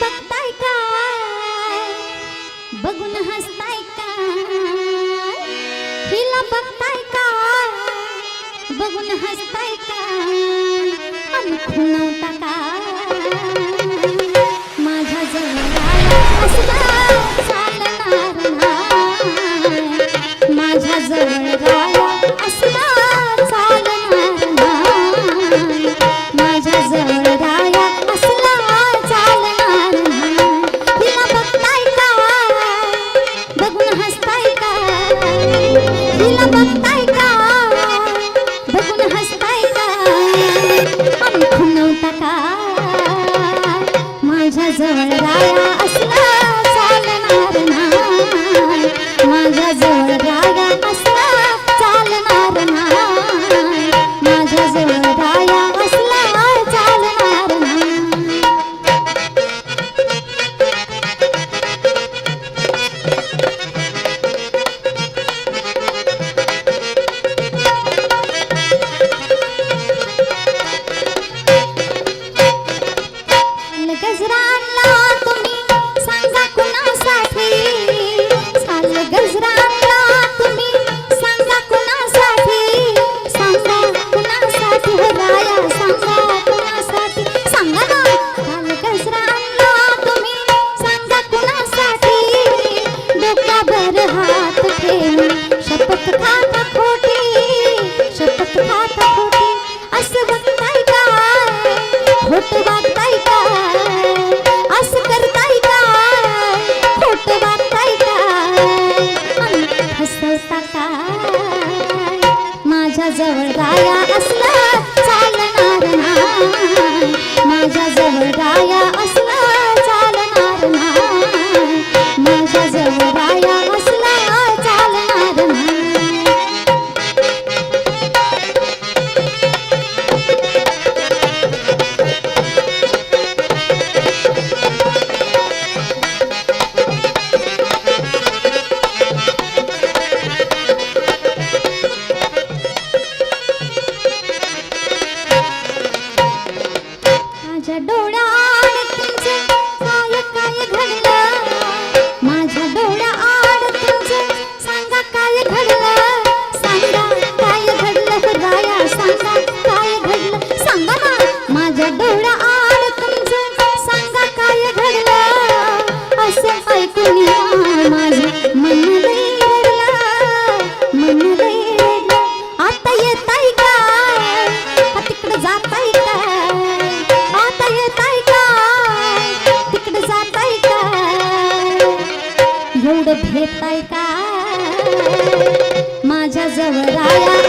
बघताय काय बघून हसताय का? हिला बघताय काय बघून हसताय का? সাজল রায়া जवळ गाया असला चालणार नाही. माझ्या जवळ गाया असला चालणार नाही. माझ्या जवळ गाया असला चालणार नाही. का माझ्या जवळ आला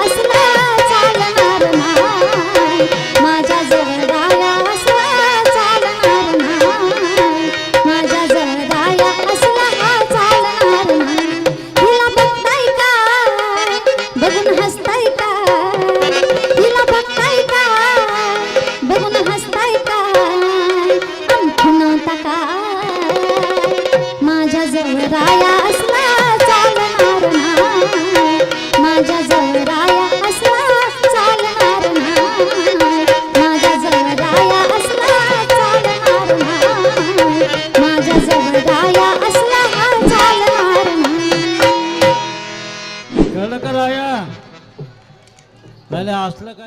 पहले आज का